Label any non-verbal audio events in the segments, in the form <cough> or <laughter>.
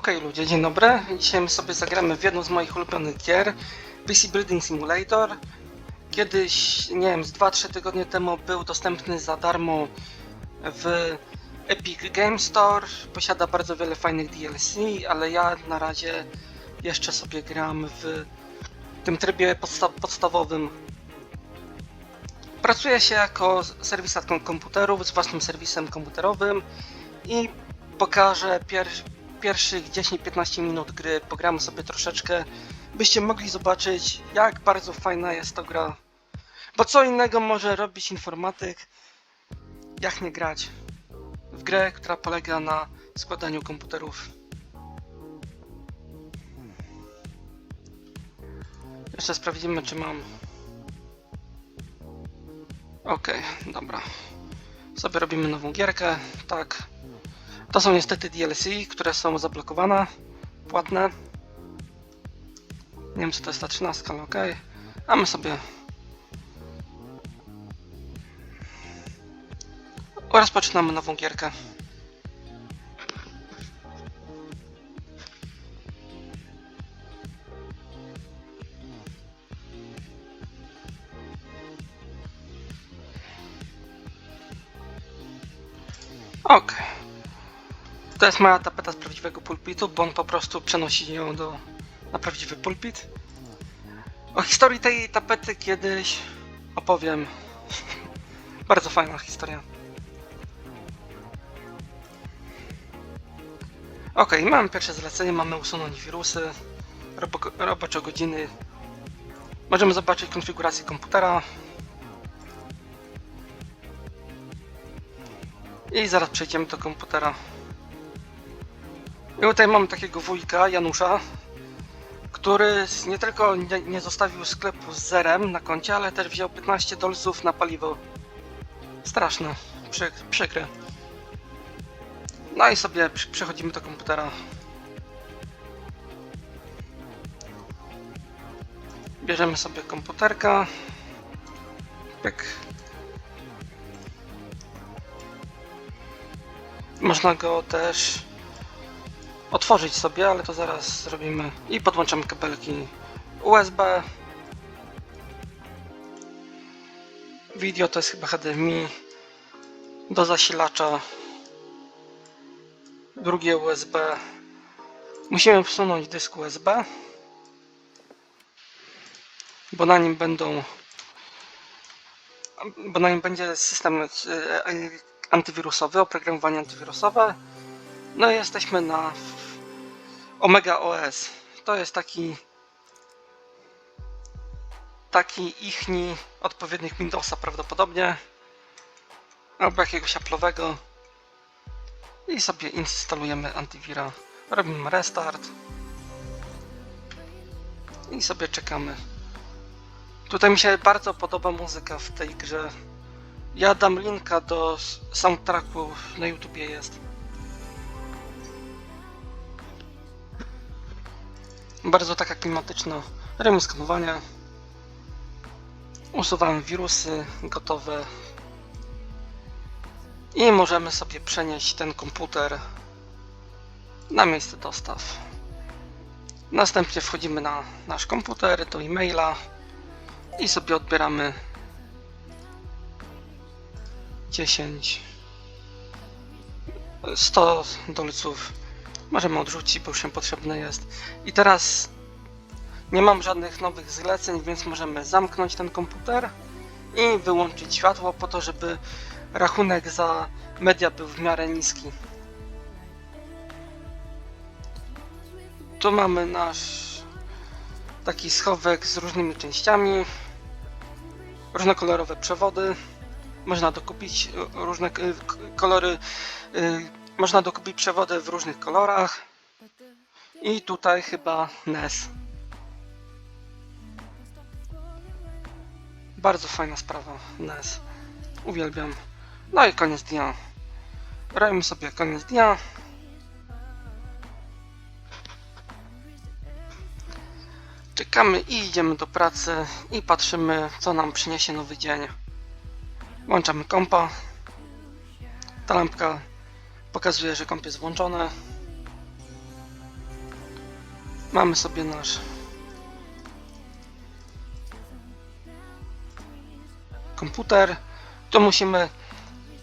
Okej ludzie, dzień dobry. Dzisiaj my sobie zagramy w jedną z moich ulubionych gier PC Building Simulator. Kiedyś, nie wiem, z 2-3 tygodnie temu był dostępny za darmo w Epic Game Store. Posiada bardzo wiele fajnych DLC, ale ja na razie jeszcze sobie gram w tym trybie podsta podstawowym. Pracuję się jako serwisat kom- komputerów z własnym serwisem komputerowym i pokażę pier pierwszych 10-15 minut gry. Pogramy sobie troszeczkę, byście mogli zobaczyć jak bardzo fajna jest to gra. Bo co innego może robić informatyk, jak nie grać w grę, która polega na składaniu komputerów. Jeszcze sprawdzimy, czy mam. Okej, dobra. Sobie robimy nową gierkę, tak. To są niestety DLC, które są zablokowane, płatne. Nie wiem, co to jest ta 13, ale okej. A my sobie. Rozpoczynamy nową gierkę. To jest moja tapeta z prawdziwego pulpitu, bo on po prostu przenosi ją do, na prawdziwy pulpit. O historii tej tapety kiedyś opowiem. <laughs> Bardzo fajna historia. Ok, mamy pierwsze zlecenie, mamy usunąć wirusy, robo, robocze godziny. Możemy zobaczyć konfigurację komputera. I zaraz przejdziemy do komputera. I tutaj mamy takiego wujka, Janusza, który nie tylko nie, nie zostawił sklepu z zerem na koncie, ale też wziął 15 dolców na paliwo. Straszne, przy, przykre. No i sobie przechodzimy do komputera. Bierzemy sobie komputerka. Pyk. Można go też otworzyć sobie, ale to zaraz zrobimy. I podłączamy kabelki USB. Video to jest chyba HDMI do zasilacza. Drugie USB. Musimy wsunąć dysk USB, bo na nim będą bo na nim będzie system e, antywirusowy, oprogramowanie antywirusowe. No jesteśmy na Omega OS. To jest taki taki ichni odpowiednik Windowsa prawdopodobnie albo jakiegoś Apple'owego i sobie instalujemy antywira. Robimy restart i sobie czekamy. Tutaj mi się bardzo podoba muzyka w tej grze. Ja dam linka do soundtracku na YouTubie jest. Bardzo taka klimatyczna. Robimy skanowania. Usuwamy wirusy gotowe. I możemy sobie przenieść ten komputer na miejsce dostaw. Następnie wchodzimy na nasz komputer, do e-maila i sobie odbieramy 10 100 dolców możemy odrzucić, bo już niepotrzebne jest. I teraz nie mam żadnych nowych zleceń, więc możemy zamknąć ten komputer i wyłączyć światło po to, żeby rachunek za media był w miarę niski. Tu mamy nasz taki schowek z różnymi częściami, różnokolorowe przewody. Można dokupić różne kolory, y, można dokupić przewody w różnych kolorach. I tutaj chyba NES. Bardzo fajna sprawa, NES. Uwielbiam. No i koniec dnia. Robimy sobie koniec dnia. Czekamy i idziemy do pracy i patrzymy, co nam przyniesie nowy dzień. Włączamy kompa. Ta lampka pokazuje, że komp jest włączony. Mamy sobie nasz komputer. Tu musimy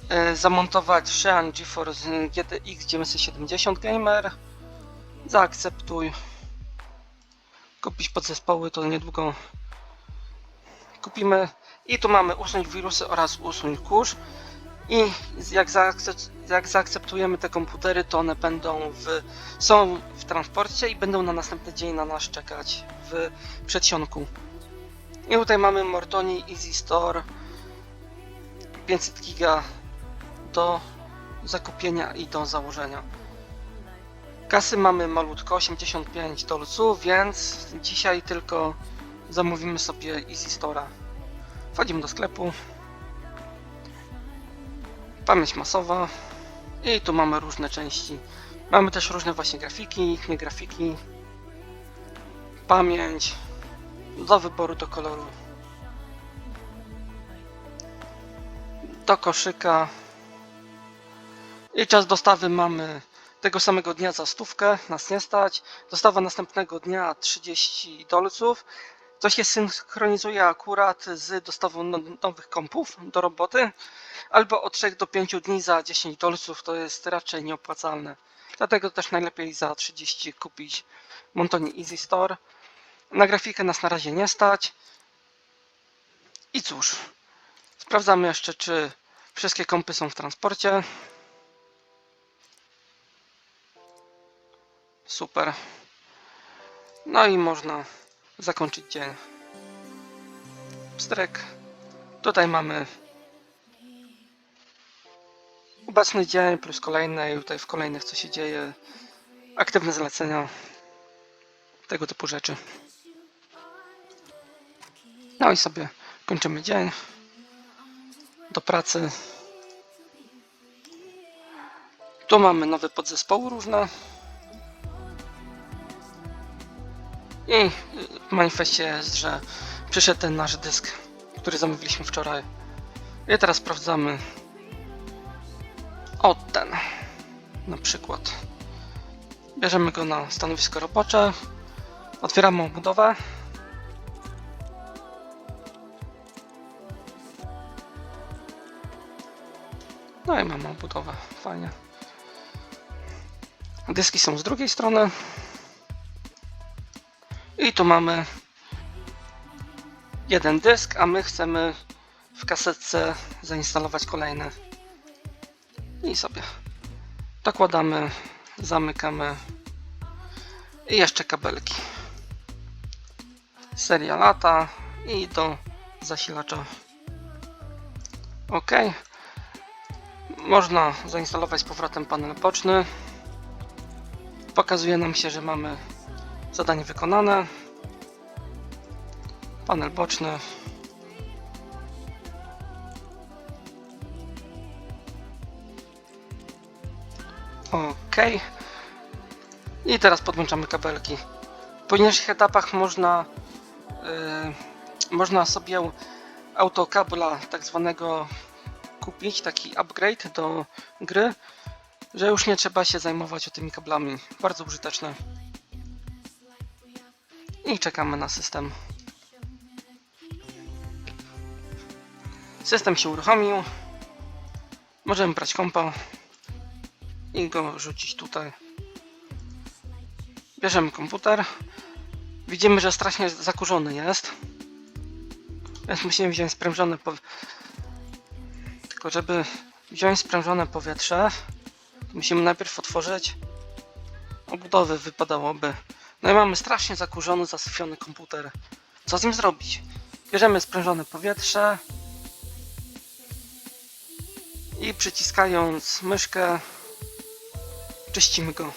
e, zamontować Xeon GeForce GTX 970 Gamer. Zaakceptuj. Kupić podzespoły to niedługo kupimy. I tu mamy usunąć wirusy oraz usuń kurz. I jak, jak zaakceptujemy te komputery, to one będą w, są w transporcie i będą na następny dzień na nas czekać w przedsionku. I tutaj mamy Mortoni Easy Store 500 giga do zakupienia i do założenia. Kasy mamy malutko 85 dolców, więc dzisiaj tylko zamówimy sobie Easy Store'a. Wchodzimy do sklepu. Pamięć masowa. I tu mamy różne części. Mamy też różne właśnie grafiki, nie grafiki. Pamięć. Do wyboru, do koloru. Do koszyka. I czas dostawy mamy tego samego dnia za stówkę, nas nie stać. Dostawa następnego dnia 30 dolców. To się synchronizuje akurat z dostawą no- nowych kompów do roboty, albo od 3 do 5 dni za 10 dolców to jest raczej nieopłacalne. Dlatego też najlepiej za 30 kupić Montoni Easy Store. Na grafikę nas na razie nie stać. I cóż, sprawdzamy jeszcze, czy wszystkie kompy są w transporcie. Super. No i można zakończyć dzień. Pstrek. Tutaj mamy obecny dzień plus kolejny i tutaj w kolejnych co się dzieje. Aktywne zlecenia. Tego typu rzeczy. No i sobie kończymy dzień. Do pracy. Tu mamy nowe podzespoły różne. I w manifestie jest, że przyszedł ten nasz dysk, który zamówiliśmy wczoraj. I teraz sprawdzamy. O ten. Na przykład. Bierzemy go na stanowisko robocze. Otwieramy obudowę. No i mamy obudowę. Fajnie. Dyski są z drugiej strony. I tu mamy jeden dysk, a my chcemy w kasetce zainstalować kolejny. I sobie dokładamy, zamykamy i jeszcze kabelki. Seria lata i do zasilacza. OK. Można zainstalować z powrotem panel boczny. Pokazuje nam się, że mamy Zadanie wykonane. Panel boczny. OK. I teraz podłączamy kabelki. W późniejszych etapach można yy, można sobie autokabla tak zwanego kupić, taki upgrade do gry, że już nie trzeba się zajmować o tymi kablami. Bardzo użyteczne i czekamy na system. System się uruchomił. Możemy brać kompa i go rzucić tutaj. Bierzemy komputer. Widzimy, że strasznie zakurzony jest. Więc musimy wziąć sprężone po... Tylko żeby wziąć sprężone powietrze, musimy najpierw otworzyć obudowy wypadałoby no i mamy strasznie zakurzony, zasyfiony komputer. Co z nim zrobić? Bierzemy sprężone powietrze i przyciskając myszkę czyścimy go.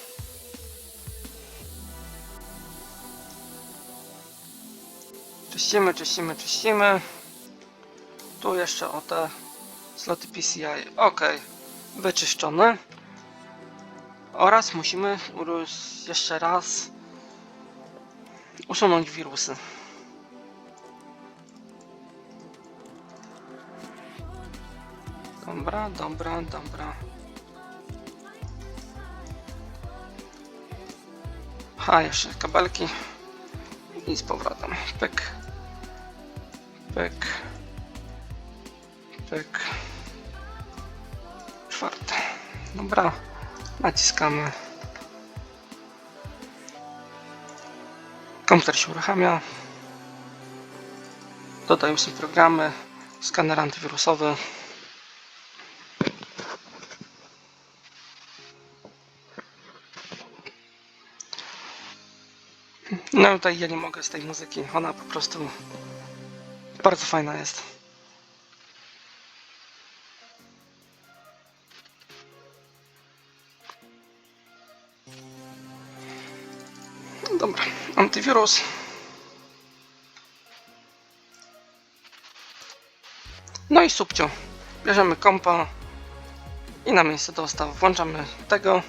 Czyścimy, czyścimy, czyścimy. Tu jeszcze o te sloty PCI. Ok, wyczyszczone. Oraz musimy jeszcze raz usunąć wirusy. Dobra, dobra, dobra. A, jeszcze kabelki. I z powrotem. Pyk. Pyk. Pyk. Czwarte. Dobra. Naciskamy. Komputer się uruchamia. Dodają się programy. Skaner antywirusowy. No tutaj ja nie mogę z tej muzyki. Ona po prostu bardzo fajna jest. No Dobra, antywirus. No i subcio. Bierzemy kompa i na miejsce dostaw włączamy tego.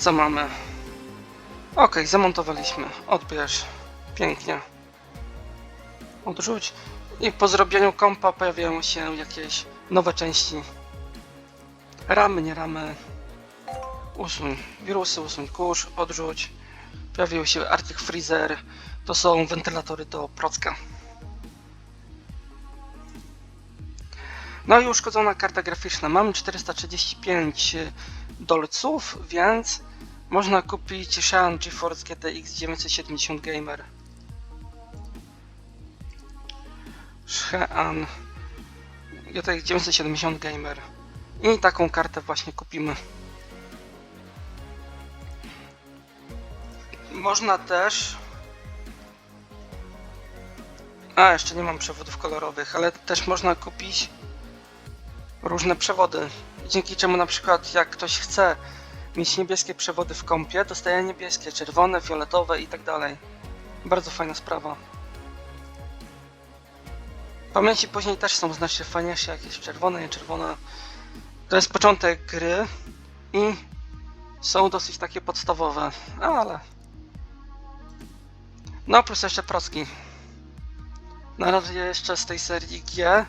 Co mamy? Ok, zamontowaliśmy. Odbierz. Pięknie. Odrzuć. I po zrobieniu kompa pojawiają się jakieś nowe części. Ramy, nie ramy. Usuń wirusy, usuń kurz, odrzuć. Pojawił się Arctic Freezer. To są wentylatory do procka. No i uszkodzona karta graficzna. Mamy 435 dolców, więc można kupić Shan GeForce GTX 970 Gamer. Shan GTX 970 Gamer. I taką kartę właśnie kupimy. Można też. A, jeszcze nie mam przewodów kolorowych, ale też można kupić różne przewody. Dzięki czemu na przykład jak ktoś chce mieć niebieskie przewody w kompie, dostaje niebieskie, czerwone, fioletowe i tak dalej. Bardzo fajna sprawa. Pamięci później też są znacznie fajniejsze, jakieś czerwone, nie czerwone. To jest początek gry i są dosyć takie podstawowe, ale... No plus jeszcze proski. Na razie jeszcze z tej serii G,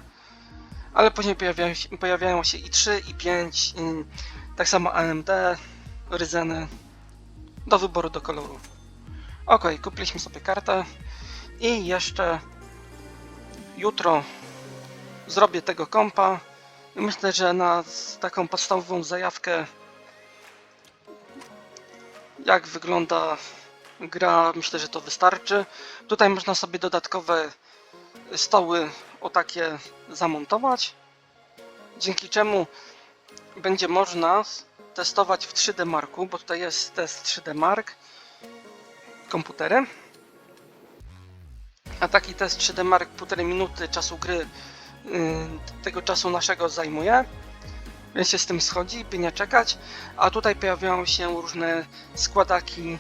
ale później pojawiają się, pojawiają się i 3, i 5, i tak samo AMD, Ryzeny, do wyboru do koloru. Ok, kupiliśmy sobie kartę i jeszcze jutro zrobię tego kompa myślę, że na taką podstawową zajawkę jak wygląda gra, myślę, że to wystarczy. Tutaj można sobie dodatkowe stoły o takie zamontować, dzięki czemu będzie można testować w 3D Marku, bo tutaj jest test 3D Mark komputerem. A taki test 3D Mark półtorej minuty czasu gry yy, tego czasu naszego zajmuje. Więc się z tym schodzi, by nie czekać. A tutaj pojawiają się różne składaki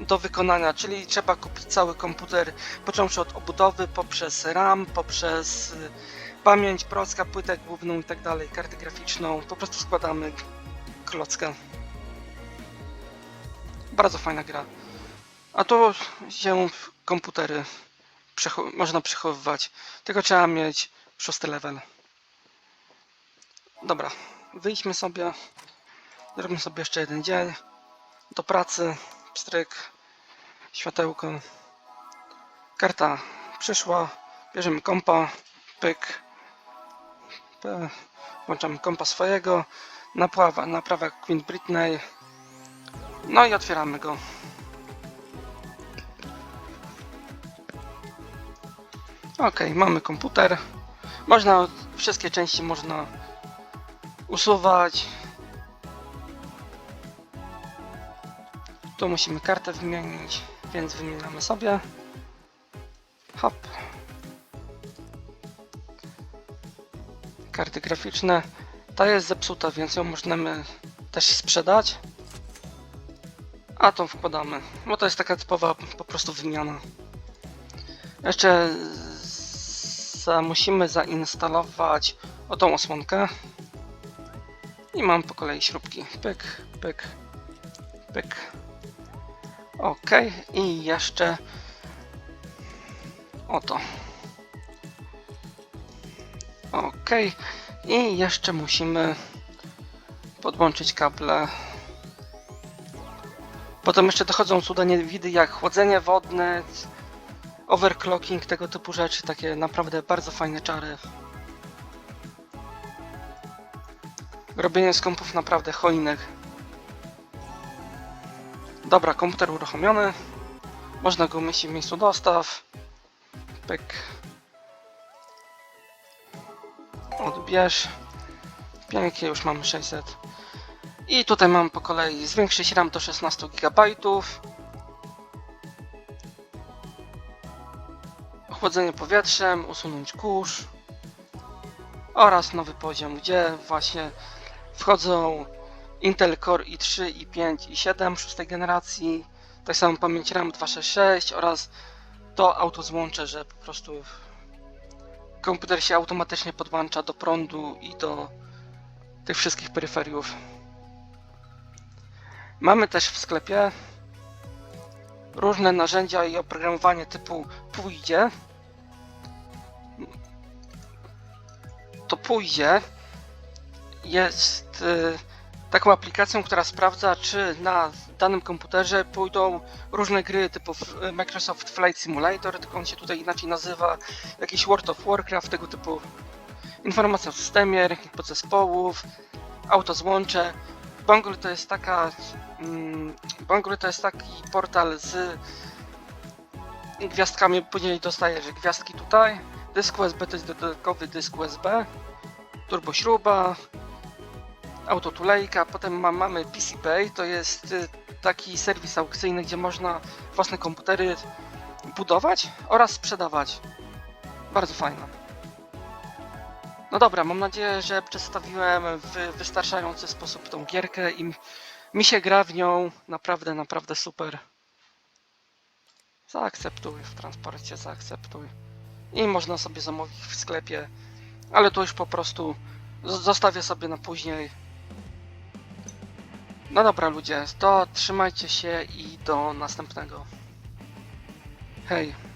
do wykonania, czyli trzeba kupić cały komputer, począwszy od obudowy, poprzez RAM, poprzez y, pamięć, procka, płytę główną i tak dalej, kartę graficzną. Po prostu składamy klockę. Bardzo fajna gra. A tu się komputery przecho- można przechowywać. Tylko trzeba mieć szósty level. Dobra, wyjdźmy sobie. Zrobimy sobie jeszcze jeden dzień. Do pracy. Pstryk. Światełko. Karta przyszła. Bierzemy kompa. Pyk. P. Włączamy kompa swojego. Naprawa, naprawa Queen Britney. No i otwieramy go. Ok, mamy komputer. Można, wszystkie części można usuwać. Tu musimy kartę wymienić, więc wymieniamy sobie. Hop. Karty graficzne. Ta jest zepsuta, więc ją możemy też sprzedać. A tą wkładamy, bo to jest taka typowa po prostu wymiana. Jeszcze za, musimy zainstalować o tą osłonkę. I mam po kolei śrubki. Pyk, pyk, pyk. Ok, i jeszcze oto. Ok, I jeszcze musimy podłączyć kable. Potem jeszcze dochodzą cuda niewidy jak chłodzenie wodne, overclocking, tego typu rzeczy, takie naprawdę bardzo fajne czary. Robienie z kompów naprawdę hojnych. Dobra, komputer uruchomiony. Można go umieścić w miejscu dostaw. Pyk. Odbierz. Pięknie, już mamy 600. I tutaj mam po kolei zwiększyć RAM do 16 GB. Chłodzenie powietrzem, usunąć kurz. Oraz nowy poziom, gdzie właśnie wchodzą Intel Core i3, i5, i7 szóstej generacji. Tak samo pamięć RAM 266 oraz to auto złącze, że po prostu komputer się automatycznie podłącza do prądu i do tych wszystkich peryferiów. Mamy też w sklepie różne narzędzia i oprogramowanie typu pójdzie. To pójdzie jest y, taką aplikacją, która sprawdza, czy na danym komputerze pójdą różne gry typu Microsoft Flight Simulator, tylko on się tutaj inaczej nazywa, jakiś World of Warcraft, tego typu informacja o systemie, ranking podzespołów, auto złącze. Bungle to jest taka mm, to jest taki portal z gwiazdkami, później dostajesz gwiazdki tutaj. Dysk USB to jest dodatkowy dysk USB, turbo śruba, auto tulejka, potem ma, mamy PC Bay, to jest y, taki serwis aukcyjny, gdzie można własne komputery budować oraz sprzedawać. Bardzo fajne. No dobra, mam nadzieję, że przedstawiłem w wystarczający sposób tą gierkę i mi się gra w nią naprawdę, naprawdę super. Zaakceptuj w transporcie, zaakceptuj. I można sobie zamówić w sklepie, ale to już po prostu zostawię sobie na później. No dobra ludzie, to trzymajcie się i do następnego. Hej.